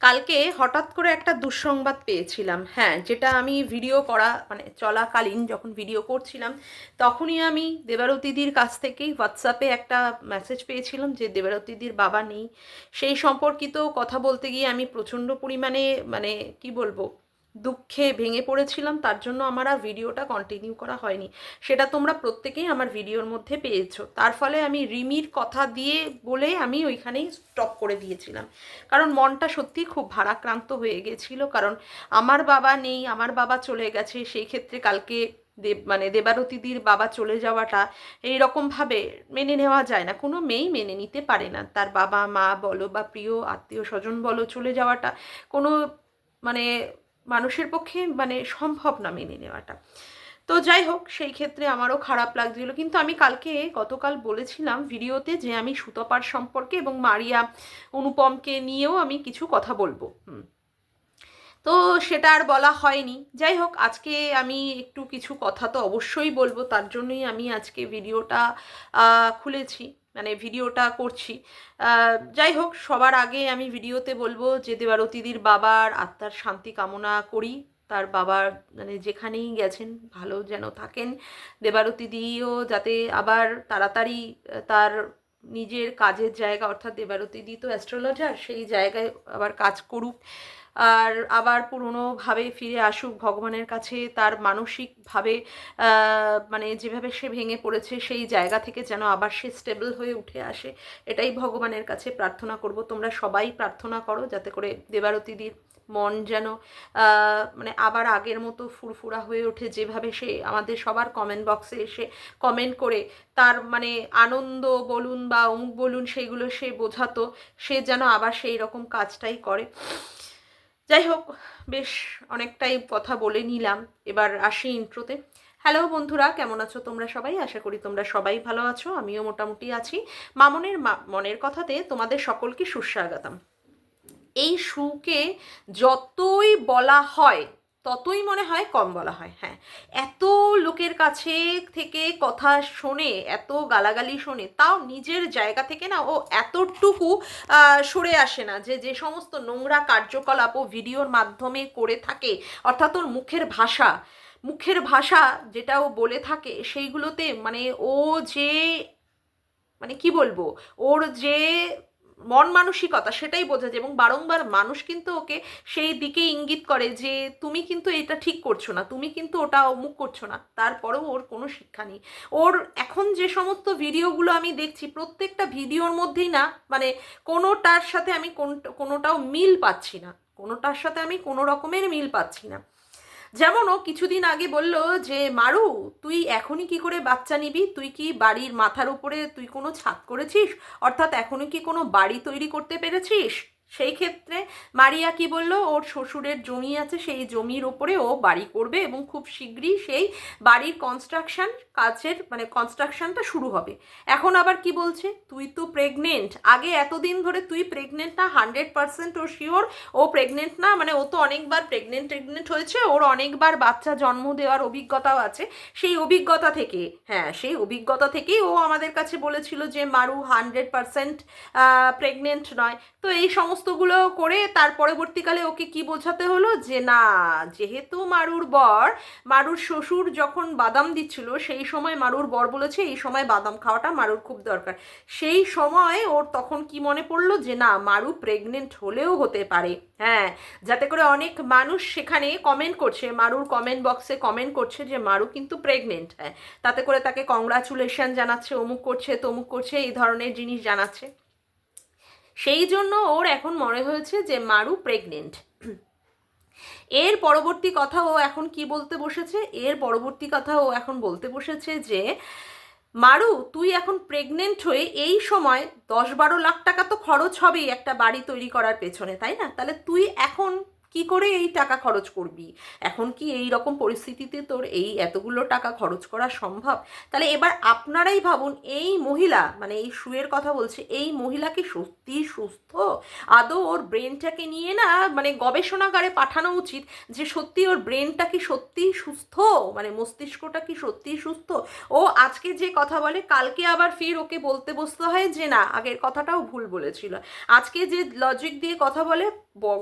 কালকে হঠাৎ করে একটা দুঃসংবাদ পেয়েছিলাম। হ্যাঁ যেটা আমি ভিডিও করা মানে চলাকালীন যখন ভিডিও করছিলাম, তখনই আমি দেবারতিদির কাছ থেকেই হোয়াটসঅ্যাপে একটা মেসেজ পেয়েছিলাম যে দেবারতিদির বাবা নেই। সেই সম্পর্কিত কথা বলতে গিয়ে আমি প্রচণ্ড পরিমাণে মানে কি বলব দুঃখে ভেঙে পড়েছিলাম, তার জন্য আমার আর ভিডিওটা কন্টিনিউ করা হয়নি। সেটা তোমরা প্রত্যেকেই আমার ভিডিওর মধ্যে পেয়েছ। তার ফলে আমি রিমির কথা দিয়ে বলে আমি ওইখানেই স্টপ করে দিয়েছিলাম। কারণ মনটা সত্যি খুব ভারাক্রান্ত হয়ে গেছিল, কারণ আমার বাবা নেই, আমার বাবা চলে গেছে, সেই ক্ষেত্রে কালকে দেব মানে দেবারতীদির বাবা চলে যাওয়াটা এই রকমভাবে মেনে নেওয়া যায় না। কোনো মেয়েই মেনে নিতে পারে না। তার বাবা, মা বলো বা প্রিয় আত্মীয় স্বজন বলো চলে যাওয়াটা কোনো মানে মানুষের পক্ষে মানে সম্ভব না মেনে নেওয়াটা। তো যাই হোক, সেই ক্ষেত্রে আমারও খারাপ লাগছিল। কিন্তু আমি কালকে গতকাল বলেছিলাম ভিডিওতে যে আমি সুতপার সম্পর্কে এবং মারিয়া অনুপমকে নিয়েও আমি কিছু কথা বলব। তো সেটা আর বলা হয়নি। যাই হোক, আজকে আমি একটু কিছু কথা তো অবশ্যই বলব। তার জন্যই আমি আজকে ভিডিওটা খুলেছি। মানে ভিডিওটা করছি। যাই হোক, সবার আগে আমি ভিডিওতে বলব যে দেবারতীদির বাবার আত্মার শান্তি কামনা করি। তার বাবার মানে যেখানেই গেছেন, ভালো যেন থাকেন। দেবারতিদিও যাতে আবার তাড়াতাড়ি তার নিজের কাজের জায়গা, অর্থাৎ দেবারতিদি তো অ্যাস্ট্রোলজার সেই জায়গায় আবার কাজ করুক। আর আবার পুরনোভাবে ফিরে আসুক, ভগবানের কাছে তার মানসিকভাবে মানে যেভাবে সে ভেঙে পড়েছে সেই জায়গা থেকে যেন আবার সে স্টেবল হয়ে উঠে আসে, এটাই ভগবানের কাছে প্রার্থনা করব। তোমরা সবাই প্রার্থনা করো যাতে করে দেবারতীদির মন যেন মানে আবার আগের মতো ফুরফুরা হয়ে ওঠে। যেভাবে সে আমাদের সবার কমেন্ট বক্সে এসে কমেন্ট করে, তার মানে আনন্দ বলুন বা অমুক বলুন সেইগুলো সে বোঝাতো, সে যেন আবার সেই রকম কাজটাই করে। যাই হোক বেশ অনেকটাই কথা বলে নিলাম। এবার আসি ইন্ট্রোতে হ্যালো বন্ধুরা, কেমন আছো তোমরা সবাই? আশা করি তোমরা সবাই ভালো আছো, আমিও মোটামুটি আছি। মামনের মনের কথাতে তোমাদের সকলকে সুস্বাগতম। এই সুকে যতই বলা হয় ততই মনে হয় কম বলা হয় হ্যাঁ। এত লোকের কাছে থেকে কথা শোনে, এত গালাগালি শোনে, তাও নিজের জায়গা থেকে না ও এতটুকু সরে আসে না যে যে সমস্ত নোংরা কার্যকলাপ ও ভিডিওর মাধ্যমে করে থাকে, অর্থাৎ ওর মুখের ভাষা মুখের ভাষা যেটা ও বলে থাকে, সেইগুলোতে মানে ও যে মানে কি বলব, ওর যে মন মানসিকতা সেটাই বোঝা যায় এবং বারংবার মানুষ কিন্তু ওকে সেই দিকে ইঙ্গিত করে যে, তুমি কিন্তু এটা ঠিক করছ না, তুমি কিন্তু ওটা অমুক করছ না। তারপরেও ওর কোনো শিক্ষা নেই। ওর এখন যে সমস্ত ভিডিওগুলো আমি দেখছি, প্রত্যেকটা ভিডিওর মধ্যেই না মানে কোনোটার সাথে আমি কোনোটাও মিল পাচ্ছি না। কোনোটার সাথে আমি কোনো রকমের মিল পাচ্ছি না। যেমন ও কিছুদিন আগে বলল যে, মারু, তুই এখনই কি করে বাচ্চা নিবি? তুই কি বাড়ির মাথার উপরে, তুই কোনো ছাদ করেছিস? অর্থাৎ এখনই কি কোনো বাড়ি তৈরি করতে পেরেছিস? সেই ক্ষেত্রে মারিয়া কি বলল? ওর শ্বশুরের জমি আছে, সেই জমির ওপরে ও বাড়ি করবে এবং খুব শীঘ্রই সেই বাড়ির কনস্ট্রাকশন কাজের মানে কনস্ট্রাকশনটা শুরু হবে। এখন আবার কি বলছে? তুই তো প্রেগনেন্ট আগে এতদিন ধরে তুই প্রেগনেন্ট না হান্ড্রেড পার্সেন্ট ও শিওর ও প্রেগনেন্ট না মানে ও তো অনেকবার প্রেগনেন্ট প্রেগনেন্ট হয়েছে, ওর অনেকবার বাচ্চা জন্ম দেওয়ার অভিজ্ঞতাও আছে। সেই অভিজ্ঞতা থেকে হ্যাঁ সেই অভিজ্ঞতা থেকেই ও আমাদের কাছে বলেছিল যে মারু হান্ড্রেড পার্সেন্ট প্রেগনেন্ট নয়। তো এই সমস্তগুলো করে তার পরবর্তীকালে ওকে কি বোঝাতে হলো? যে না, যেহেতু মারুর বর, মারুর শ্বশুর যখন বাদাম দিচ্ছিল, সেই সময় মারুর বর বলেছে, এই সময় বাদাম খাওয়াটা মারুর খুব দরকার। সেই সময় ওর তখন কি মনে পড়ল? যে না, মারু প্রেগনেন্ট হলেও হতে পারে। হ্যাঁ যাতে করে অনেক মানুষ সেখানে কমেন্ট করছে, মারুর কমেন্ট বক্সে কমেন্ট করছে যে মারু কিন্তু প্রেগনেন্ট হ্যাঁ। তাতে করে তাকে কংগ্রাচুলেশন জানাচ্ছে, অমুক করছে, তমুক করছে, এই ধরনের জিনিস জানাচ্ছে। সেই জন্য ওর এখন মনে হয়েছে যে মারু প্রেগনেন্ট এর পরবর্তী কথা ও এখন কি বলতে বসেছে? এর পরবর্তী কথা ও এখন বলতে বসেছে যে, মারু, তুই এখন প্রেগনেন্ট হয়ে এই সময় দশ বারো লাখ টাকা তো খরচ হবেই একটা বাড়ি তৈরি করার পেছনে, তাই না? তাহলে তুই এখন কি করে এই টাকা খরচ করবি? এখন কি এই রকম পরিস্থিতিতে তোর এই এতগুলো টাকা খরচ করা সম্ভব? তাহলে এবার আপনারাই ভাবুন, এই মহিলা মানে এই শুয়ের কথা বলছে, এই মহিলা কি সত্যি সুস্থ? আদৌ ওর ব্রেনটাকে নিয়ে না মানে গবেষণাগারে পাঠানো উচিত যে সত্যি ওর ব্রেনটা কি সত্যি সুস্থ? মানে মস্তিষ্কটা কি সত্যি সুস্থ? ও আজকে যে কথা বলে, কালকে আবার ফির ওকে বলতে বসতে হয় যে না, আগের কথাটাও ভুল বলেছিল। আজকে যে লজিক দিয়ে কথা বলে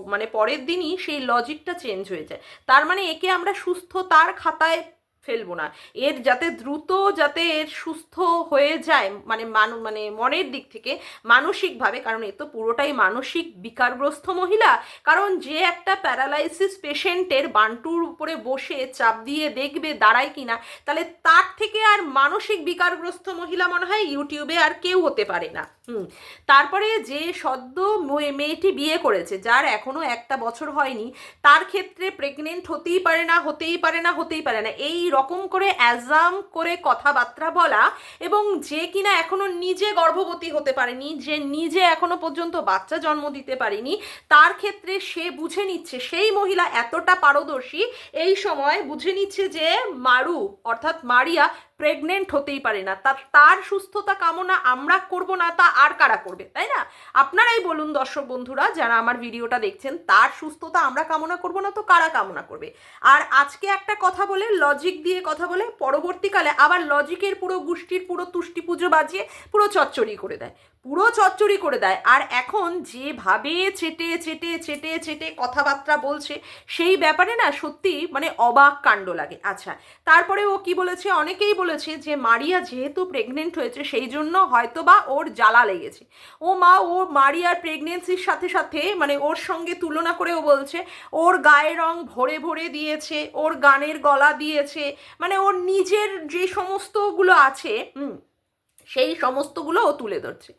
মানে পরের দিনই সেই লজিকটা চেঞ্জ হয়ে যায়। তার মানে একে আমরা সুস্থতার খাতায় ফেলব না। এর যাতে দ্রুত যাতে এর সুস্থ হয়ে যায় মানে মানু মানে মনের দিক থেকে মানসিকভাবে, কারণ এ তো পুরোটাই মানসিক বিকারগ্রস্ত মহিলা, কারণ যে একটা প্যারালাইসিস পেশেন্টের বান্টুর উপরে বসে চাপ দিয়ে দেখবে দাঁড়ায় কিনা, তাহলে তার থেকে আর মানসিক বিকারগ্রস্ত মহিলা মনে হয় ইউটিউবে আর কেউ হতে পারে না। তারপরে যে সদ্য মেয়েটি বিয়ে করেছে, যার এখনও একটা বছর হয়নি, তার ক্ষেত্রে প্রেগনেন্ট হতেই পারে না, হতেই পারে না, হতেই পারে না, এই রকম করে অ্যাজাম করে কথাবার্তা বলা এবং যে কিনা এখনও নিজে গর্ভবতী হতে পারেনি, যে নিজে এখনও পর্যন্ত বাচ্চা জন্ম দিতে পারেনি, তার ক্ষেত্রে সে বুঝে নিচ্ছে, সেই মহিলা এতটা পারদর্শী, এই সময় বুঝে নিচ্ছে যে মারু, অর্থাৎ মারিয়া প্রেগনেন্ট হতেই পারে না। তা, তার সুস্থতা কামনা আমরা করব না, তা আর কারা করবে, তাই না? আপনারাই বলুন দর্শক বন্ধুরা, যারা আমার ভিডিওটা দেখছেন, তার সুস্থতা আমরা কামনা করব না, তো কারা কামনা করবে? আর আজকে একটা কথা বলে লজিক দিয়ে কথা বলে, পরবর্তীকালে আবার লজিকের পুরো গোষ্ঠীর পুরো তুষ্টি পুজো বাজিয়ে পুরো চচ্চড়ি করে দেয়। পুরো চচ্চড়ি করে দেয়। আর এখন যেভাবে চেটে চেটে চেটে চেটে কথাবার্তা বলছে, সেই ব্যাপারে না সত্যি মানে অবাক কাণ্ড লাগে। আচ্ছা তারপরে ও কি বলেছে? অনেকেই বলেছে যে মারিয়া যেহেতু প্রেগনেন্ট হয়েছে, সেই জন্য হয়তো বা ওর জ্বালা লেগেছে। ও মা, ও মারিয়ার প্রেগনেন্সির সাথে সাথে মানে ওর সঙ্গে তুলনা করেও বলছে, ওর গায়ের রং ভরে ভরে দিয়েছে, ওর গানের গলা দিয়েছে মানে ওর নিজের যে সমস্তগুলো আছে সেই সমস্তগুলো ও তুলে ধরছে।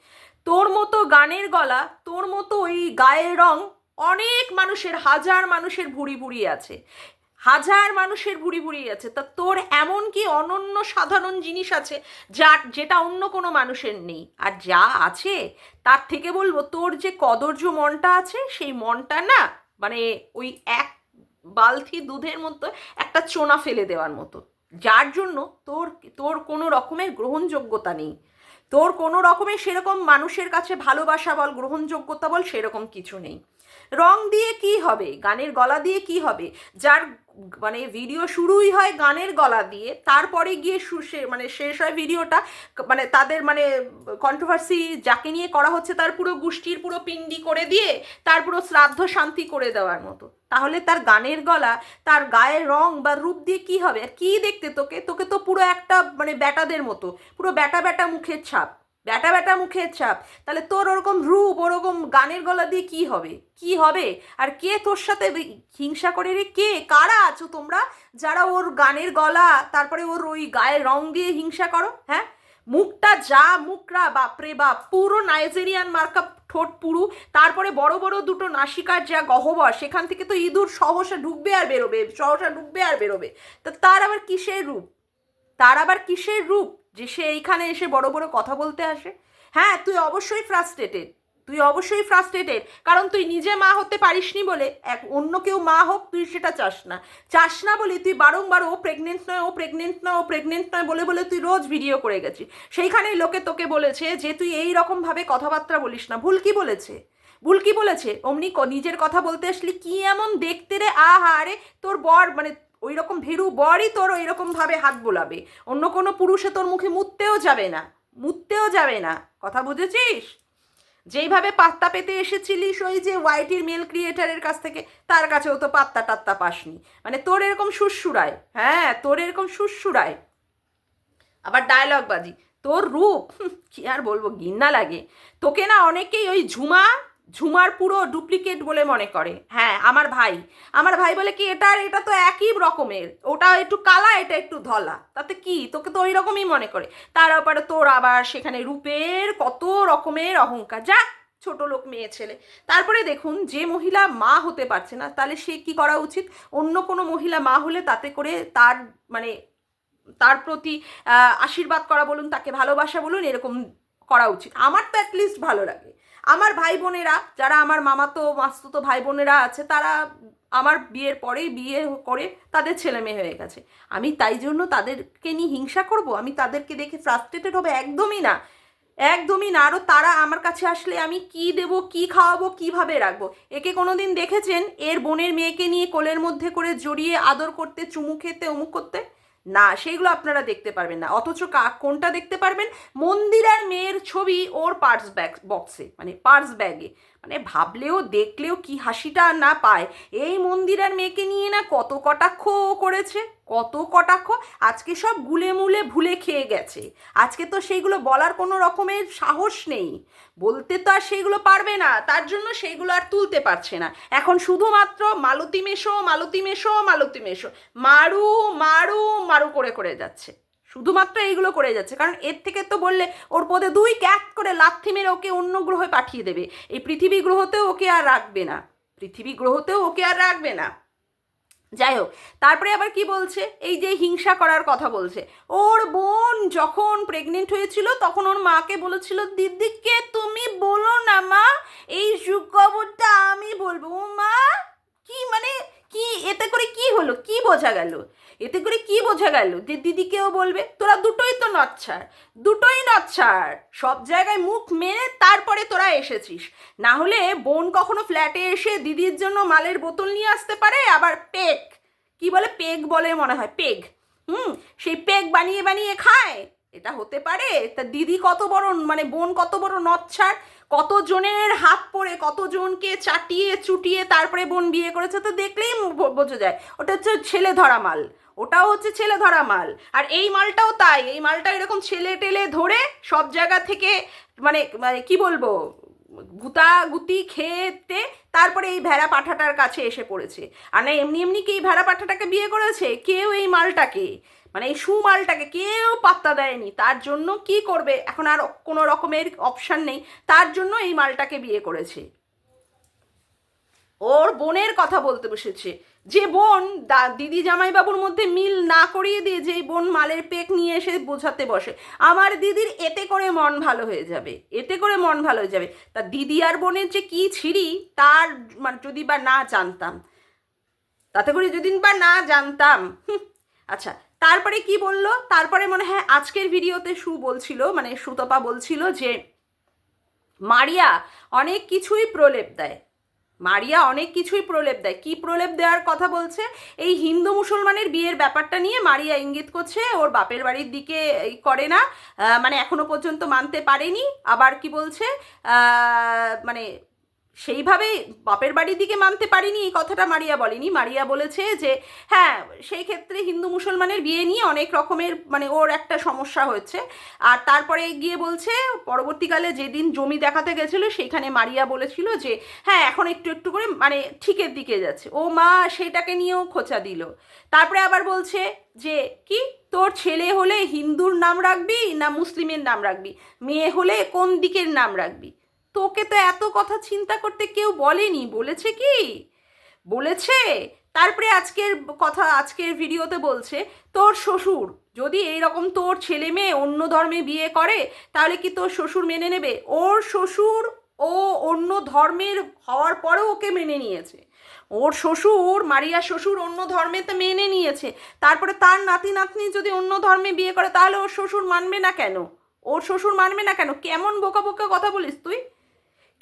তোর মতো গানের গলা, তোর মতো ওই গায়ের রং অনেক মানুষের, হাজার মানুষের ভুড়ি ভুড়ি আছে। হাজার মানুষের ভুড়ি ভুড়ি আছে। তা তোর এমন কি অনন্য সাধারণ জিনিস আছে যা যেটা অন্য কোনো মানুষের নেই? আর যা আছে, তার থেকে বলব তোর যে কদর্য মনটা আছে, সেই মনটা না মানে ওই এক বালতি দুধের মতো একটা চোনা ফেলে দেওয়ার মতো। যার জন্য তোর তোর কোনো রকমের গ্রহণযোগ্যতা নেই। তোর কোনো রকমের সেরকম মানুষের কাছে ভালোবাসা বল, গ্রহণযোগ্যতা বল, সেরকম কিছু নেই। রং দিয়ে কি হবে? গানের গলা দিয়ে কি হবে? যার মানে ভিডিও শুরুই হয় গানের গলা দিয়ে, তারপরে গিয়ে শু- সে- মানে শেষ হয় ভিডিওটা মানে তাদের মানে কন্ট্রোভার্সি যাকে নিয়ে করা হচ্ছে তার পুরো গোষ্ঠীর পুরো পিণ্ডি করে দিয়ে, তার পুরো শ্রাদ্ধ শান্তি করে দেওয়ার মতো। তাহলে তার গানের গলা, তার গায়ের রং বা রূপ দিয়ে কি হবে? আর কি দেখতে তোকে? তোকে তো পুরো একটা মানে ব্যাটাদের মতো, পুরো ব্যাটা ব্যাটা মুখের ছাপ। ব্যাটা ব্যাটা মুখের ছাপ তাহলে তোর ওরকম রূপ, ওরকম গানের গলা দিয়ে কি হবে? কি হবে? আর কে তোর সাথে হিংসা করে রে? কে? কারা আছো তোমরা? যারা ওর গানের গলা, তারপরে ওর ওই গায়ের রং দিয়ে হিংসা করো হ্যাঁ? মুখটা যা মুখরা বাপরে বাপ! পুরো নাইজেরিয়ান মার্কা ঠোঁট পুরু। তারপরে বড় বড় দুটো নাসিকার যা গহ্বর, সেখান থেকে তো ইঁদুর সহসা ঢুকবে আর বেরোবে, সহসা ঢুকবে আর বেরোবে। তা তার আবার কিসের রূপ? তার আবার কিসের রূপ? যে সে এইখানে এসে বড় বড় কথা বলতে আসে। হ্যাঁ তুই অবশ্যই ফ্রাস্ট্রেটেড তুই অবশ্যই ফ্রাস্ট্রেটেড কারণ তুই নিজে মা হতে পারিসনি বলে এক অন্য কেউ মা হোক, তুই সেটা চাস না। চাস না বলে তুই বারংবার, ও প্রেগনেন্ট নয়, ও প্রেগনেন্ট নয়, ও প্রেগনেন্ট নয় বলে বলে তুই রোজ ভিডিও করে গেছিস। সেইখানেই লোকে তোকে বলেছে যে তুই এই রকমভাবে কথাবার্তা বলিস না। ভুল কি বলেছে? ভুল কি বলেছে? অমনি নিজের কথা বলতে আসলি, কি এমন দেখতে রে? আহা, আরে, তোর বর মানে ওই রকম ভেরু বরই তোর ওই রকম ভাবে হাত বোলাবে। অন্য কোনো পুরুষে তোর মুখে মুততেও যাবে না। মুততেও যাবে না। কথা বুঝেছিস? যেইভাবে পাত্তা পেতে এসেছিলিস ওই যে ওয়াইটির মেল ক্রিয়েটারের কাছ থেকে, তার কাছেও তো পাত্তা টাত্তা পাসনি। মানে তোর এরকম সুরসুরায় হ্যাঁ তোর এরকম সুরসুরায় আবার ডায়লগ বাজি, তোর রূপ কি আর বলব ঘিন্না লাগে। তোকে না অনেকেই ওই ঝুমা ঝুমার পুরো ডুপ্লিকেট বলে মনে করে। হ্যাঁ আমার ভাই। আমার ভাই বলে কি, এটা আর এটা তো একই রকমের। ওটা একটু কালা, এটা একটু ধলা। তাতে কি? তোকে তো ওই রকমই মনে করে। তার ব্যাপারে তোর আবার সেখানে রূপের কত রকমের অহংকার। যা, ছোট লোক, মেয়ে, ছেলে। তারপরে দেখুন, যে মহিলা মা হতে পারছে না, তাহলে সে কি করা উচিত? অন্য কোনো মহিলা মা হলে তাতে করে তার মানে তার প্রতি আশীর্বাদ করা বলুন, তাকে ভালোবাসা বলুন, এরকম করা উচিত। আমার তো অ্যাটলিস্ট ভালো লাগে। আমার ভাই বোনেরা, যারা আমার মামাতো, মাস্তুতো ভাই বোনেরা আছে, তারা আমার বিয়ের পরেই বিয়ে করে তাদের ছেলে মেয়ে হয়ে গেছে। আমি তাই জন্য তাদেরকে নিয়ে হিংসা করব। আমি তাদেরকে দেখে ফ্রাস্ট্রেটেড হবে একদমই না। একদমই না। আরও তারা আমার কাছে আসলে আমি কি দেব, কি খাওয়াবো, কীভাবে রাখব? একে কোনো দিন দেখেছেন? এর বোনের মেয়েকে নিয়ে কোলের মধ্যে করে জড়িয়ে আদর করতে, চুমু খেতে, অমুক করতে? না সেইগুলো আপনারা দেখতে পারবেন না। অথচ কোনটা দেখতে পারবেন? মন্দিরার মেয়ের ছবি ওর পার্স ব্যাগ বক্সে মানে পার্স ব্যাগে মানে ভাবলেও, দেখলেও কি হাসিটা আর না পায়। এই মন্দিরের মেয়েকে নিয়ে না কত কটাক্ষ করেছে, কত কটাক্ষ। আজকে সব গুলে মুলে ভুলে খেয়ে গেছে। আজকে তো সেইগুলো বলার কোনো রকমের সাহস নেই। বলতে তো আর সেইগুলো পারবে না, তার জন্য সেইগুলো আর তুলতে পারছে না। এখন শুধুমাত্র মালতী মেশো মালতী মেশো মালতী মেশো। মারু মারু মারু করে করে যাচ্ছে। শুধুমাত্র এইগুলো করে যাচ্ছে। কারণ এর থেকে তো বললে ওর পদে দুই ক্যাক করে লাথি মেরে ওকে অন্য গ্রহে পাঠিয়ে দেবে। এই পৃথিবী গ্রহতেও ওকে আর রাখবে না। পৃথিবী গ্রহতেও ওকে আর রাখবে না। যাই হোক, তারপরে আবার কি বলছে? এই যে হিংসা করার কথা বলছে। ওর বোন যখন প্রেগনেন্ট হয়েছিল, তখন ওর মাকে বলেছিল দিদিকে তুমি বলো না মা? এই সুখবরটা আমি বলব। মা, কি মানে কি, এতে করে কি হলো? কি বোঝা গেল? এতে করে কি বোঝা গেল যে দিদিকেও বলবে, তোরা দুটোই তো নচ্ছার দুটোই নচ্ছার সব জায়গায় মুখ মেরে তারপরে তোরা এসেছিস। না হলে বোন কখনো ফ্ল্যাটে এসে দিদির জন্য মালের বোতল নিয়ে আসতে পারে, আবার পেক। কি বলে? পেগ বলে মনে হয়, পেগ। হুম, সেই পেগ বানিয়ে বানিয়ে খায়। এটা হতে পারে, তা দিদি কত বড় মানে বোন কত বড় নচ্ছার কতজনের হাত পড়ে, কতজনকে চাটিয়ে, চুটিয়ে তারপরে বোন বিয়ে করেছে, তো দেখলেই বোঝা যায়। ওটা হচ্ছে ছেলে ধরা মাল। ওটাও হচ্ছে ছেলে ধরা মাল। আর এই মালটাও তাই, এই মালটা এরকম ছেলে টেলে ধরে সব জায়গা থেকে মানে মানে কি বলব, গুতা গুতি খেতে তারপরে এই ভেড়া পাঠাটার কাছে এসে পড়েছে। আর না, এমনি এমনি কি এই ভেড়া পাঠাটাকে বিয়ে করেছে? কেউ এই মালটাকে মানে এই সুমালটাকে কেউ পাত্তা দেয়নি। তার জন্য কি করবে? এখন আর কোনো রকমের অপশান নেই। তার জন্য এই মালটাকে বিয়ে করেছে। ওর বোনের কথা বলতে বসেছে। যে বোন দিদি জামাইবাবুর মধ্যে মিল না করিয়ে দিয়ে যে বোন মালের পেক নিয়ে এসে বোঝাতে বসে, আমার দিদির এতে করে মন ভালো হয়ে যাবে, এতে করে মন ভালো হয়ে যাবে। তা দিদি আর বোনের যে কি ছিঁড়ি, তার মানে যদি বা না জানতাম, তাতে করে যদি বা না জানতাম আচ্ছা তারপরে কি বলল? তারপরে মনে হয় আজকের ভিডিওতে সু বলছিল মানে সুতপা বলছিল যে, মারিয়া অনেক কিছুই প্রলেপ দেয়। মারিয়া অনেক কিছুই প্রলেপ দেয়। কি প্রলেপ দেওয়ার কথা বলছে? এই হিন্দু মুসলমানের বিয়ের ব্যাপারটা নিয়ে মারিয়া ইঙ্গিত করছে, ওর বাপের বাড়ির দিকে করে না। মানে এখনও পর্যন্ত মানতে পারেনি। আবার কি বলছে? মানে সেইভাবে বাপের বাড়ির দিকে মানতে পারিনি, এই কথাটা মারিয়া বলেনি। মারিয়া বলেছে যে হ্যাঁ সেই ক্ষেত্রে হিন্দু মুসলমানের বিয়ে নিয়ে অনেক রকমের মানে ওর একটা সমস্যা হয়েছে। আর তারপরে গিয়ে বলছে, পরবর্তীকালে যেদিন জমি দেখাতে গেছিল সেইখানে মারিয়া বলেছিল যে হ্যাঁ এখন একটু একটু করে মানে ঠিকের দিকে যাচ্ছে। ও মা সেটাকে নিয়েও খোঁচা দিল। তারপরে আবার বলছে যে, কি? তোর ছেলে হলে হিন্দুর নাম রাখবি না মুসলিমের নাম রাখবি? মেয়ে হলে কোন দিকের নাম রাখবি? তোকে তো এত কথা চিন্তা করতে কেউ বলেনি, বলেছে কি? বলেছে? তারপরে আজকের কথা, আজকের ভিডিওতে বলছে, তোর শ্বশুর যদি এই রকম তোর ছেলে মেয়ে অন্য ধর্মে বিয়ে করে, তাহলে কি তোর শ্বশুর মেনে নেবে? ওর শ্বশুর ও অন্য ধর্মের হওয়ার পরেও ওকে মেনে নিয়েছে। ওর শ্বশুর মারিয়া শ্বশুর অন্য ধর্মেতে মেনে নিয়েছে। তারপরে তার নাতি নাতনি যদি অন্য ধর্মে বিয়ে করে, তাহলে ওর শ্বশুর মানবে না কেন? ওর শ্বশুর মানবে না কেন? কেমন বোকা বোকা কথা বলিস তুই?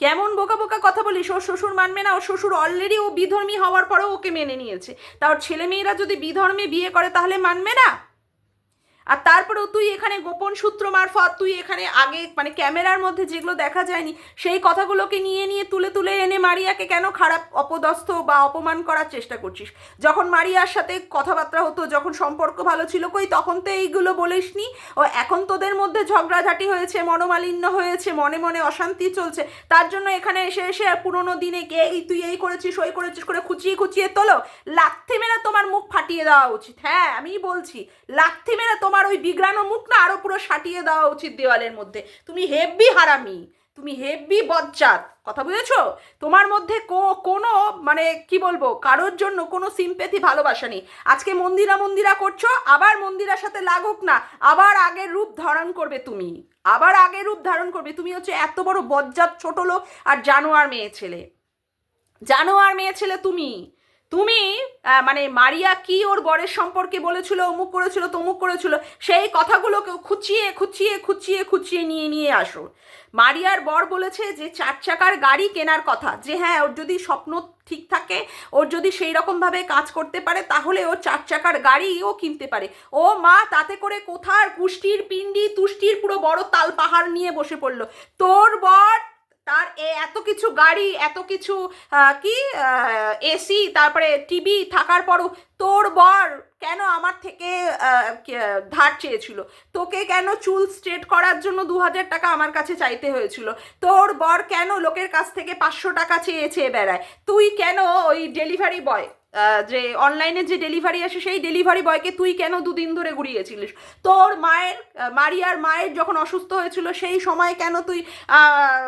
কেমন বোকা বোকা কথা বলিস ওর শ্বশুর মানবে না। ওর শ্বশুর অলরেডি ও বিধর্মী হওয়ার পরেও ওকে মেনে নিয়েছে। তা ওর ছেলে মেয়েরা যদি বিধর্মে বিয়ে করে তাহলে মানবে না? আর তারপরেও তুই এখানে গোপন সূত্র মারফত, তুই এখানে আগে মানে ক্যামেরার মধ্যে যেগুলো দেখা যায়নি, সেই কথাগুলোকে নিয়ে নিয়ে তুলে তুলে এনে মারিয়াকে কেন খারাপ, অপদস্থ বা অপমান করার চেষ্টা করছিস? যখন মারিয়ার সাথে কথাবার্তা হতো, যখন সম্পর্ক ভালো ছিল, কই তখন তো এইগুলো বলিসনি? ও এখন তোদের মধ্যে ঝগড়াঝাটি হয়েছে, মনোমালিন্য হয়েছে, মনে মনে অশান্তি চলছে, তার জন্য এখানে এসে এসে পুরোনো দিনে এই তুই এই করেছিস, ওই করেছিস করে খুচিয়ে খুচিয়ে তোলো? লাথি মেরে তোমার মুখ ফাটিয়ে দেওয়া উচিত। হ্যাঁ আমি বলছি, লাথি মেরে তোমার ওই বিগ্রানো মুখ না আরও পুরো সাটিয়ে দেওয়া উচিত দেওয়ালের মধ্যে। তুমি হেব্বি হারামি, তুমি হেব্বি বজ্জাত, কথা বুঝেছ? তোমার মধ্যে কোনো মানে কি বলব, কারোর জন্য কোনো সিম্পেথি ভালোবাসা নেই। আজকে মন্দিরা মন্দিরা করছ, আবার মন্দিরার সাথে লাগুক না, আবার আগের রূপ ধারণ করবে তুমি। আবার আগের রূপ ধারণ করবে। তুমি হচ্ছে এত বড় বজ্জাত ছোট লোক আর জানোয়ার মেয়ে ছেলে। জানোয়ার মেয়ে ছেলে তুমি। তুমি মানে মারিয়া কি ওর বরের সম্পর্কে বলেছিল, অমুক করেছিল, তমুক করেছিল, সেই কথাগুলোকে খুচিয়ে খুচিয়ে খুচিয়ে খুচিয়ে নিয়ে নিয়ে আসো। মারিয়ার বর বলেছে যে চার চাকার গাড়ি কেনার কথা, যে হ্যাঁ ওর যদি স্বপ্ন ঠিক থাকে, ওর যদি সেই রকমভাবে কাজ করতে পারে, তাহলে ও চার চাকার গাড়িও কিনতে পারে। ও মা, তাতে করে কোথার পুষ্টির পিণ্ডি, তুষ্টির পুরো বড় তাল পাহাড় নিয়ে বসে পড়ল। তোর বর তার এত কিছু গাড়ি, এত কিছু কি এসি, তারপরে টিভি থাকার পরও তোর বর কেন আমার থেকে ধার চেয়েছিল? তোকে কেন চুল স্ট্রেট করার জন্য দু হাজার টাকা আমার কাছে চাইতে হয়েছিল? তোর বর কেন লোকের কাছ থেকে পাঁচশো টাকা চেয়ে চেয়ে বেড়ায়? তুই কেন ওই ডেলিভারি বয় যে অনলাইনে যে ডেলিভারি আসে, সেই ডেলিভারি বয়কে তুই কেন দুদিন ধরে ঘুরিয়েছিলিস? তোর মায়ের মারিয়ার মায়ের যখন অসুস্থ হয়েছিল, সেই সময় কেন তুই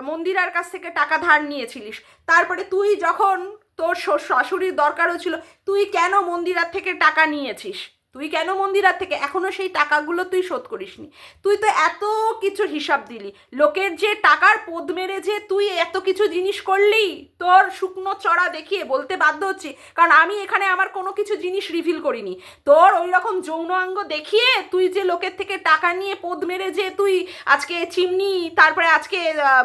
মন্দিরার কাছ থেকে টাকা ধার নিয়েছিলিস? তারপরে তুই যখন তোর শাশুড়ির দরকার হয়েছিল তুই কেন মন্দিরার থেকে টাকা নিয়েছিস? তুই কেন মন্দিরার থেকে এখনও সেই টাকাগুলো তুই শোধ করিসনি? তুই তো এত কিছু হিসাব দিলি। লোকের যে টাকার পোদ মেরে যে তুই এত কিছু জিনিস করলি, তোর শুকনো চড়া দেখিয়ে বলতে বাধ্য হচ্ছি, কারণ আমি এখানে আমার কোনো কিছু জিনিস রিভিল করিনি। তোর ওই রকম যৌনাঙ্গ দেখিয়ে তুই যে লোকের থেকে টাকা নিয়ে পোদ মেরে যে তুই আজকে চিমনি তারপরে আজকে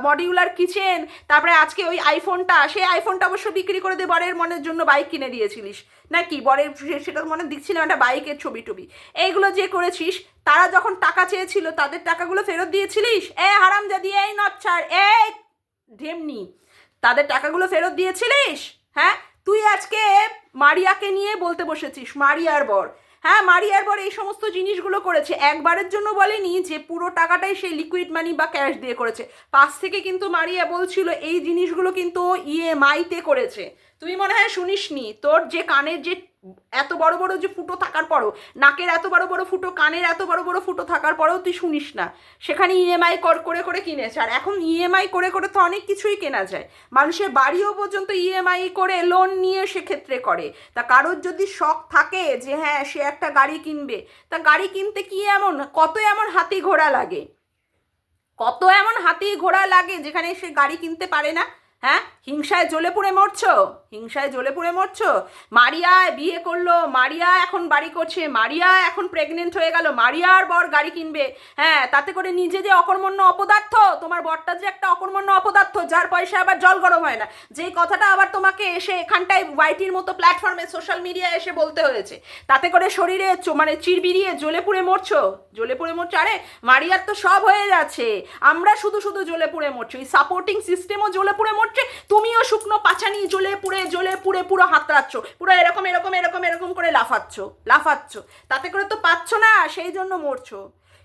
মডিউলার কিচেন তারপরে আজকে ওই আইফোনটা সেই আইফোনটা অবশ্য বিক্রি করে দিয়ে বরের মনের জন্য বাইক কিনে দিয়েছিলিস। নাকি বরের সেটা মনে দেখছিলাম একটা বাইকের ছবি টবি। এইগুলো যে করেছিস, তারা যখন টাকা চেয়েছিল, তাদের টাকাগুলো ফেরত দিয়েছিলিস? এ হারাম জাদি এই নচ্ছার, এই ঢেমনি, তাদের টাকাগুলো ফেরত দিয়েছিলিস? হ্যাঁ? তুই আজকে মারিয়াকে নিয়ে বলতে বসেছিস, মারিয়ার বর। হ্যাঁ মারিয়ার বর এই সমস্ত জিনিসগুলো করেছে। একবারের জন্য বলেনি যে পুরো টাকাটাই সে লিকুইড মানি বা ক্যাশ দিয়ে করেছে। পাশ থেকে কিন্তু মারিয়া বলছিল, এই জিনিসগুলো কিন্তু ইএমআইতে করেছে। তুই মনে হয় শুনিসনি, তোর যে কানের যে এত বড় বড় যে ফুটো থাকার পরও, নাকের এত বড় বড় ফুটো, কানের এত বড় বড় ফুটো থাকার পরেও তুই শুনিস না। সেখানে ইএমআই কর, করে করে কিনেছে। আর এখন ইএমআই করে করে তো অনেক কিছুই কেনা যায়। মানুষের বাড়িও পর্যন্ত ইএমআই করে লোন নিয়ে সেক্ষেত্রে করে। তা কারোর যদি শখ থাকে যে হ্যাঁ সে একটা গাড়ি কিনবে, তা গাড়ি কিনতে কি এমন, কত এমন হাতি ঘোড়া লাগে? কত এমন হাতি ঘোড়া লাগে যেখানে সে গাড়ি কিনতে পারে না হ্যাঁ? হিংসায় জ্বলে পুড়ে মরছো? হিংসায় জ্বলে পুড়ে মরছো? মারিয়া বিয়ে করল, মারিয়া এখন বাড়ি করছে, মারিয়া এখন প্রেগনেন্ট হয়ে গেল, মারিয়ার বর গাড়ি কিনবে। হ্যাঁ তাতে করে নিজে যে অকর্মণ্য অপদার্থ, তোমার বরটা যে একটা অকর্মণ্য অপদার্থ, যার পয়সা আবার জল গরম হয় না। যেই কথাটা আবার তোমাকে এসে এখানটায় ওয়াইটির মতো প্ল্যাটফর্মে সোশ্যাল মিডিয়ায় এসে বলতে হয়েছে, তাতে করে শরীরে মানে চিরবিরিয়ে জ্বলে পুড়ে মরছো? জ্বলে পুড়ে মরছো? আরে, মারিয়ার তো সব হয়ে যাচ্ছে। আমরা শুধু শুধু জ্বলে পুড়ে মরছি। এই সাপোর্টিং সিস্টেমও জ্বলে পুড়ে মরছে। তুমিও শুকনো পাছানি জ্বলে পুড়ে জ্বলে পুড়ে পুরো হাতড়াচ্ছ পুরো এরকম এরকম এরকম এরকম করে লাফাচ্ছ লাফাচ্ছ। তাতে করে তো পাচ্ছ না, সেই জন্য মরছো।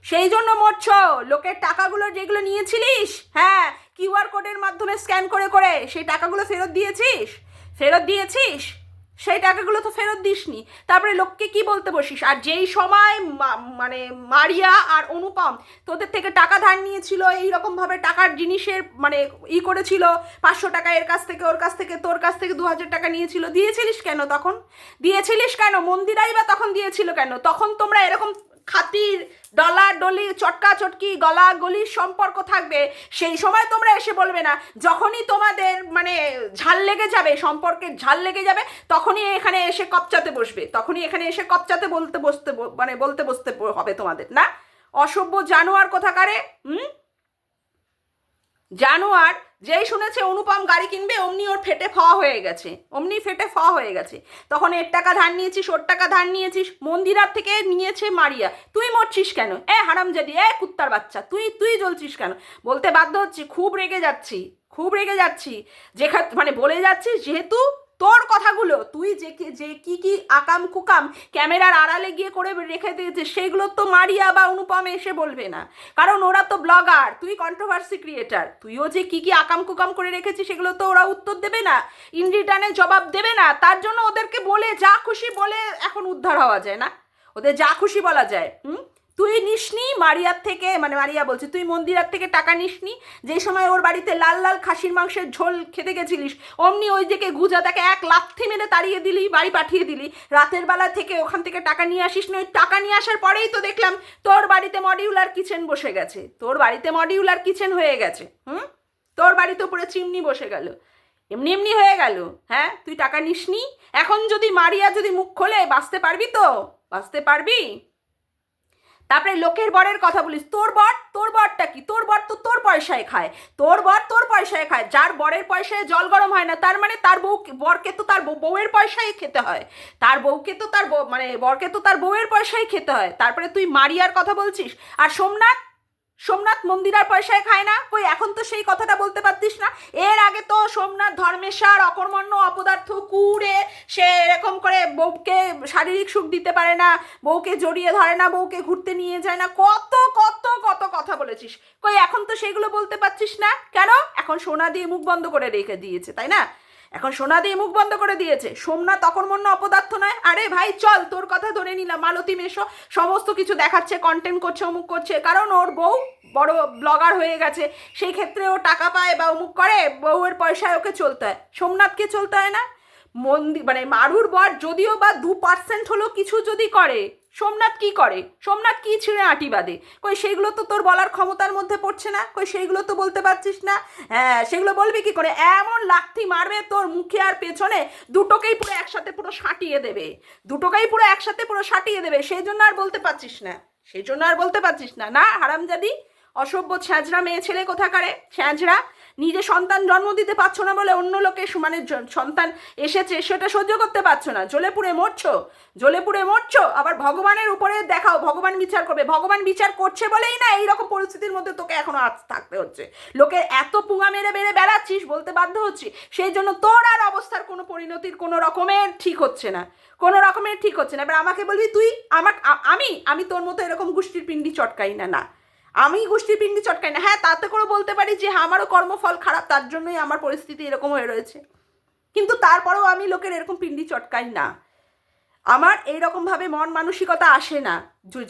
সেই জন্য মরছ। লোকের টাকাগুলো যেগুলো নিয়েছিলিস হ্যাঁ কিউআর কোডের মাধ্যমে স্ক্যান করে করে সেই টাকাগুলো ফেরত দিয়েছিস? ফেরত দিয়েছিস? সেই টাকাগুলো তো ফেরত দিসনি। তারপরে লোককে কি বলতে বসিস? আর যেই সময় মানে মারিয়া আর অনুপম তোদের থেকে টাকা ধার নিয়েছিল এই রকম ভাবে টাকার জিনিসের মানে ই করেছিল, পাঁচশো টাকা এর কাছ থেকে, ওর কাছ থেকে, তোর কাছ থেকে দু হাজার টাকা নিয়েছিল, দিয়েছিলিস কেন তখন? দিয়েছিলিস কেন? মন্দিরাই বা তখন দিয়েছিল কেন? তখন তোমরা এরকম খাতির ডলার ডলি চটকা চটকি গলা গলির সম্পর্ক থাকবে। সেই সময় তোমরা এসে বলবে না, যখনই তোমাদের মানে ঝাল লেগে যাবে, সম্পর্কের ঝাল লেগে যাবে, তখনই এখানে এসে কপচাতে বসবে। তখনই এখানে এসে কপচাতে বলতে বসতে মানে বলতে বসতে হবে তোমাদের, না? অসভ্য জানোয়ার কোথাকারে? হুম? জানোয়ার যেই শুনেছে অনুপম গাড়ি কিনবে, অমনি ওর ফেটে ফওয়া হয়ে গেছে। অমনি ফেটে ফওয়া হয়ে গেছে। তখন এর টাকা ধার নিয়েছিস, ওর টাকা ধার নিয়েছিস, মন্দিরার থেকে নিয়েছে মারিয়া। তুই মরছিস কেন? এ হারাম হারামজাদি, এ কুত্তার বাচ্চা, তুই তুই জ্বলছিস কেন? বলতে বাধ্য হচ্ছি, খুব রেগে যাচ্ছি, খুব রেগে যাচ্ছি। যেখানে মানে বলে যাচ্ছিস যেহেতু তোর কথাগুলো, তুই যে যে কি কি আকাম কুকাম ক্যামেরার আড়ালে গিয়ে করে রেখে দিয়েছে সেগুলো তো মারিয়া বা অনুপম এসে বলবে না। কারণ ওরা তো ব্লগার, তুই কন্ট্রোভার্সি ক্রিয়েটার তুইও যে কি কি আকাম কুকাম করে রেখেছিস, সেগুলো তো ওরা উত্তর দেবে না ইন রিটার্নে জবাব দেবে না, তার জন্য ওদেরকে বলে যা খুশি বলে এখন উদ্ধার হওয়া যায় না। ওদের যা খুশি বলা যায়, হুম? তুই নিসনি মারিয়ার থেকে মানে মারিয়া বলছি, তুই মন্দিরার থেকে টাকা নিসনি? যে সময় ওর বাড়িতে লাল লাল খাসির মাংসের ঝোল খেতে গেছিলিস, অমনি ওই দিকে গুজা তাকে এক লাথি মেরে তাড়িয়ে দিলি, বাড়ি পাঠিয়ে দিলি। রাতের বেলা থেকে ওখান থেকে টাকা নিয়ে আসিস না ওই টাকা নিয়ে আসার পরেই তো দেখলাম তোর বাড়িতে মডিউলার কিচেন বসে গেছে। তোর বাড়িতে মডিউলার কিচেন হয়ে গেছে, হুম? তোর বাড়িতে উপরে চিমনি বসে গেল। এমনি এমনি হয়ে গেল হ্যাঁ? তুই টাকা নিসনি? এখন যদি মারিয়া যদি মুখ খোলে, বাঁচতে পারবি তো? বাঁচতে পারবি? তারপরে লোকের বরের কথা বলিস। তোর বর, তোর বরটা কি? তোর বর তো তোর পয়সায় খায়। তোর বর তোর পয়সায় খায়। যার বরের পয়সায় জল গরম হয় না, তার মানে তার বউ বরকে তো তার বউ- বউয়ের পয়সায় খেতে হয়। তার বউকে তো তার মানে বরকে তো তার বউয়ের পয়সায় খেতে হয়। তারপরে তুই মারিয়ার কথা বলছিস। আর সোমনাথ সোমনাথ মন্দিরার পয়সায় খায় না? কই, এখন তো সেই কথাটা বলতে পারতিস না? এর আগে তো সোমনাথ ধর্মেশ্বর অকর্মণ্য অপদার্থ কুড়ে সে এরকম করে বউকে শারীরিক সুখ দিতে পারে না, বউকে জড়িয়ে ধরে না, বউকে ঘুরতে নিয়ে যায় না। কত কত কত কথা বলেছিস। কই, এখন তো সেগুলো বলতে পারছিস না? কেন? এখন সোনা দিয়ে মুখ বন্ধ করে রেখে দিয়েছে, তাই না? এখন সোনা দিয়ে মুখ বন্ধ করে দিয়েছে। সোমনাথ অকর্মণ্য অপদার্থ নয়। আরে ভাই, চল, তোর কথা ধরে নিলাম। মালতী মেশো, সমস্ত কিছু দেখাচ্ছে কন্টেন্ট করছে, অমুক করছে। কারণ ওর বউ বড় ব্লগার হয়ে গেছে। সেই ক্ষেত্রে ও টাকা পায় বা অমুক করে, বউয়ের পয়সায় ওকে চলতে হয়। সোমনাথকে চলতে হয় না? মন্দির মানে মারুর বর যদিও বা দু পার্সেন্ট হলেও কিছু যদি করে সোমনাথ কি করে? সোমনাথ কি ছিঁড়ে আঁটি বাদে কই সেইগুলো তো তোর বলার ক্ষমতার মধ্যে পড়ছে না? কই সেইগুলো তো বলতে পারছিস না? হ্যাঁ সেগুলো বলবি কি করে? এমন লাথি মারবে তোর মুখে আর পেছনে দুটোকেই পুরো একসাথে পুরো সাঁটিয়ে দেবে। দুটোকেই পুরো একসাথে পুরো সাঁটিয়ে দেবে। সেই জন্য আর বলতে পারছিস না। সেই জন্য আর বলতে পারছিস না। না, হারামজাদি, অসভ্য ছ্যাঁচড়া মেয়ে ছেলে কোথাকারে? ছ্যাঁচড়া? নিজে সন্তান জন্ম দিতে পারছ না বলে অন্য লোকে মানে সন্তান এসেছে, সেটা সহ্য করতে পারছ না। জ্বলে পুড়ে মরছো জ্বলে পুড়ে মরছো, আবার ভগবানের উপরে দেখাও, ভগবান বিচার করবে। ভগবান বিচার করছে বলেই না এইরকম পরিস্থিতির মধ্যে তোকে এখনও আজ থাকতে হচ্ছে। লোকে এত পুঙা মেরে মেরে বেড়াচ্ছিস, বলতে বাধ্য হচ্ছি, সেই জন্য তোর আর অবস্থার কোনো পরিণতির কোনো রকমের ঠিক হচ্ছে না। কোনো রকমের ঠিক হচ্ছে না। এবার আমাকে বলবি, তুই আমার আমি আমি তোর মতো এরকম গোষ্ঠীর পিণ্ডি চটকাই না না। আমি গোষ্ঠীর পিণ্ডি চটকাই না। হ্যাঁ তাতে করে বলতে পারি যে হ্যাঁ, আমারও কর্মফল খারাপ তার জন্যই আমার পরিস্থিতি এরকম হয়ে রয়েছে। কিন্তু তারপরেও আমি লোকের এরকম পিণ্ডি চটকাই না। আমার এইরকমভাবে মন মানসিকতা আসে না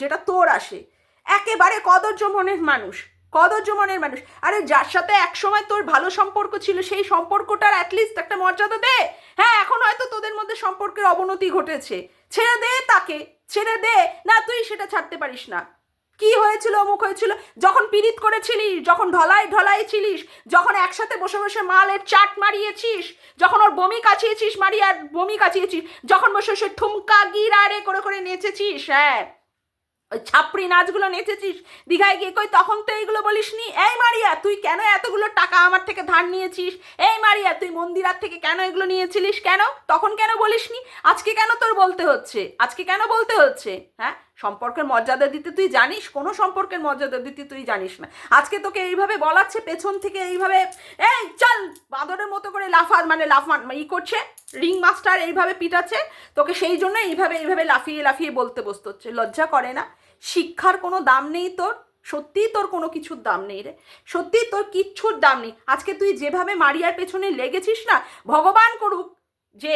যেটা তোর আসে। একেবারে কদর্য মনের মানুষ কদর্য মনের মানুষ। আরে যার সাথে একসময় তোর ভালো সম্পর্ক ছিল সেই সম্পর্কটার অ্যাটলিস্ট একটা মর্যাদা দে। হ্যাঁ এখন হয়তো তোদের মধ্যে সম্পর্কের অবনতি ঘটেছে। ছেড়ে দে তাকে ছেড়ে দে। না তুই সেটা ছাড়তে পারিস না। কি হয়েছিল, অমুক হয়েছিল? যখন পিরিত করেছিলিস, যখন ঢলাই ঢলাই ছিলিস যখন একসাথে বসে বসে মালের চাট মারিয়েছিস, যখন ওর বমি কাচিয়েছিস মারিয়ার বমি কাচিয়েছিস যখন বসে বসে ঠুমকা গিরারে করে করে নেচেছিস হ্যাঁ? ওই ছাপড়ি নাচগুলো নেচেছিস, দীঘায় গিয়ে কই তখন তো এইগুলো বলিসনি? এই মারিয়া, তুই কেন এতগুলো টাকা আমার থেকে ধার নিয়েছিস? এই মারিয়া, তুই মন্দিরার থেকে কেন এগুলো নিয়েছিলিস? কেন? তখন কেন বলিসনি? আজকে কেন তোর বলতে হচ্ছে? আজকে কেন বলতে হচ্ছে? হ্যাঁ? সম্পর্কের মর্যাদা দিতে তুই জানিস? কোনো সম্পর্কের মর্যাদা দিতে তুই জানিস না। আজকে তোকে এইভাবে বলাচ্ছে পেছন থেকে এইভাবে, এই, চল! বাঁদরের মতো করে লাফা মানে লাফান ই করছে রিং মাস্টার এইভাবে পিটাচ্ছে। তোকে সেই জন্য এইভাবে এইভাবে লাফিয়ে লাফিয়ে বলতে বসতে হচ্ছে। লজ্জা করে না। শিক্ষার কোনো দাম নেই তোর। সত্যিই তোর কোনো কিছুর দাম নেই রে। সত্যিই তোর কিচ্ছুর দাম নেই। আজকে তুই যেভাবে মারিয়ার পেছনে লেগেছিস না, ভগবান করুক যে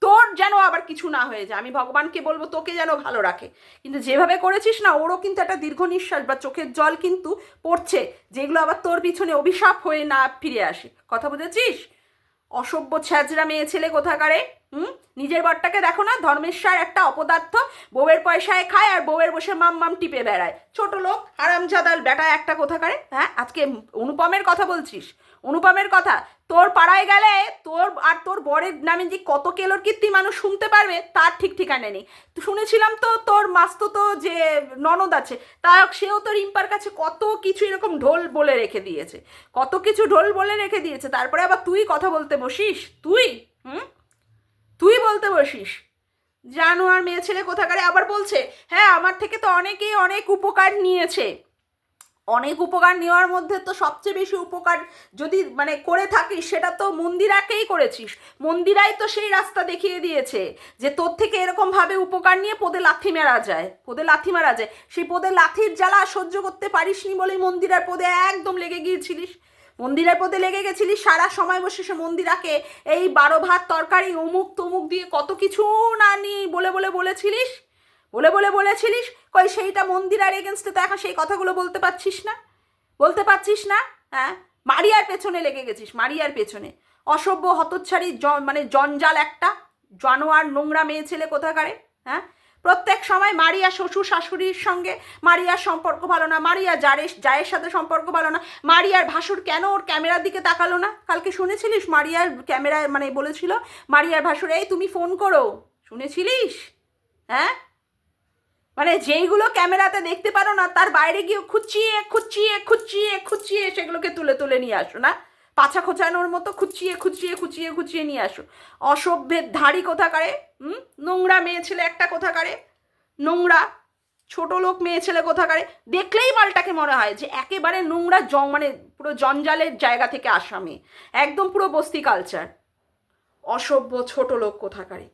তোর যেন আবার কিছু না হয়ে যায়। আমি ভগবানকে বলব, তোকে যেন ভালো রাখে। কিন্তু যেভাবে করেছিস না, ওরও কিন্তু একটা দীর্ঘ নিঃশ্বাস বা চোখের জল কিন্তু পড়ছে, যেগুলো আবার তোর পিছনে অভিশাপ হয়ে না ফিরে আসে। কথা বুঝেছিস? অসভ্য ছ্যাচরা মেয়ে ছেলে কোথাকারে? হুম? নিজের বরটাকে দেখো না, ধর্মেশ্বর একটা অপদার্থ, বউয়ের পয়সায় খায় আর বউয়ের বসে মাম মাম টিপে বেড়ায়। ছোট লোক, হারামজাদার বেটা একটা কোথাকারে? হ্যাঁ? আজকে অনুপমের কথা বলছিস? অনুপমের কথা। তোর পাড়ায় গেলে তোর আর তোর বরের নামে যে কত কেলোর কীর্তি মানুষ শুনতে পারবে, তার ঠিক ঠিকানা নেই। শুনেছিলাম তো তোর মাস্তো তো যে ননদ আছে, তা সেও তো রিম্পার কাছে কত কিছু এরকম ঢোল বলে রেখে দিয়েছে। কত কিছু ঢোল বলে রেখে দিয়েছে, তারপরে আবার তুই কথা বলতে বসিস? তুই? হুম? তুই বলতে বসিস? জানো আর মেয়ে ছেলে কোথাকারে আবার বলছে হ্যাঁ আমার থেকে তো অনেকেই অনেক উপকার নিয়েছে। অনেক উপকার নেওয়ার মধ্যে তো সবচেয়ে বেশি উপকার যদি মানে করে থাকিস, সেটা তো মন্দিরাকেই করেছিস। মন্দিরাই তো সেই রাস্তা দেখিয়ে দিয়েছে যে তোর থেকে এরকমভাবে উপকার নিয়ে পদে লাথি মারা যায়, পদে লাথি মারা যায়। সেই পদে লাথির জ্বালা সহ্য করতে পারিসনি বলেই মন্দিরার পদে একদম লেগে গিয়েছিলিস। মন্দিরের পদে লেগে গেছিলিস, সারা সময় বসে সে মন্দিরাকে এই বারো ভাত তরকারি অমুক তমুক দিয়ে কত কিছু না নি বলে বলে বলেছিলিস। বলে বলে বলেছিলিস? কই, সেইটা মন্দিরার এগেনস্টে তো এখন সেই কথাগুলো বলতে পারছিস না? বলতে পারছিস না? হ্যাঁ? মারিয়ার পেছনে লেগে গেছিস, মারিয়ার পেছনে। অসভ্য, হতচ্ছাড়ি মানে জঞ্জাল একটা। জানোয়ার, নোংরা মেয়ে ছেলে কোথাকারে? হ্যাঁ? প্রত্যেক সময় মারিয়া শ্বশুর শাশুড়ির সঙ্গে, মারিয়ার সম্পর্ক ভালো না, মারিয়া জারের জায়ের সাথে সম্পর্ক ভালো না, মারিয়ার ভাসুর কেন ওর ক্যামেরার দিকে তাকালো না? কালকে শুনেছিলিস মারিয়ার ক্যামেরায় মানে বলেছিল, মারিয়ার ভাসুর, এই তুমি ফোন করো। শুনেছিলিস? হ্যাঁ? মানে যেইগুলো ক্যামেরাতে দেখতে পারো না, তার বাইরে গিয়ে খুঁচিয়ে খুঁচিয়ে খুঁচিয়ে খুঁচিয়ে সেগুলোকে তুলে তুলে নিয়ে আসো না। পাছা খোঁচানোর মতো খুঁচিয়ে খুঁচিয়ে খুঁচিয়ে খুঁচিয়ে নিয়ে আসো। অসভ্যের ধাড়ি কোথাকারে? হুম? নোংরা মেয়ে ছেলে একটা কোথাকারে? নোংরা ছোট লোক মেয়ে ছেলে কোথাকারে? দেখলেই মালটাকে মনে হয় যে একেবারে নোংরা জং মানে পুরো জঞ্জালের জায়গা থেকে আসা মেয়ে একদম পুরো বস্তি কালচার অসভ্য ছোট লোক কোথাকারে?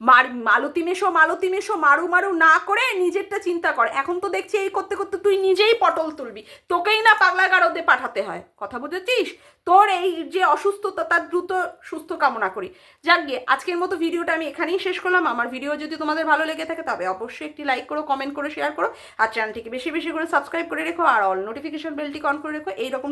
মার, মালতি মেশো মালতি মেশো, মারু মারু না করে নিজেরটা চিন্তা কর। এখন তো দেখছি এই করতে করতে তুই নিজেই পটল তুলবি। তোকেই না পাগলা গারদে পাঠাতে হয়। কথা বুঝেছিস? তোর এই যে অসুস্থতা, তার দ্রুত সুস্থ কামনা করি। যাক গিয়ে আজকের মতো ভিডিওটা আমি এখানেই শেষ করলাম। আমার ভিডিও যদি তোমাদের ভালো লেগে থাকে, তবে অবশ্যই একটি লাইক করো কমেন্ট করো শেয়ার করো, আর চ্যানেলটিকে বেশি বেশি করে সাবস্ক্রাইব করে রেখো, আর অল নোটিফিকেশন বেলটি অন করে রেখো। এইরকম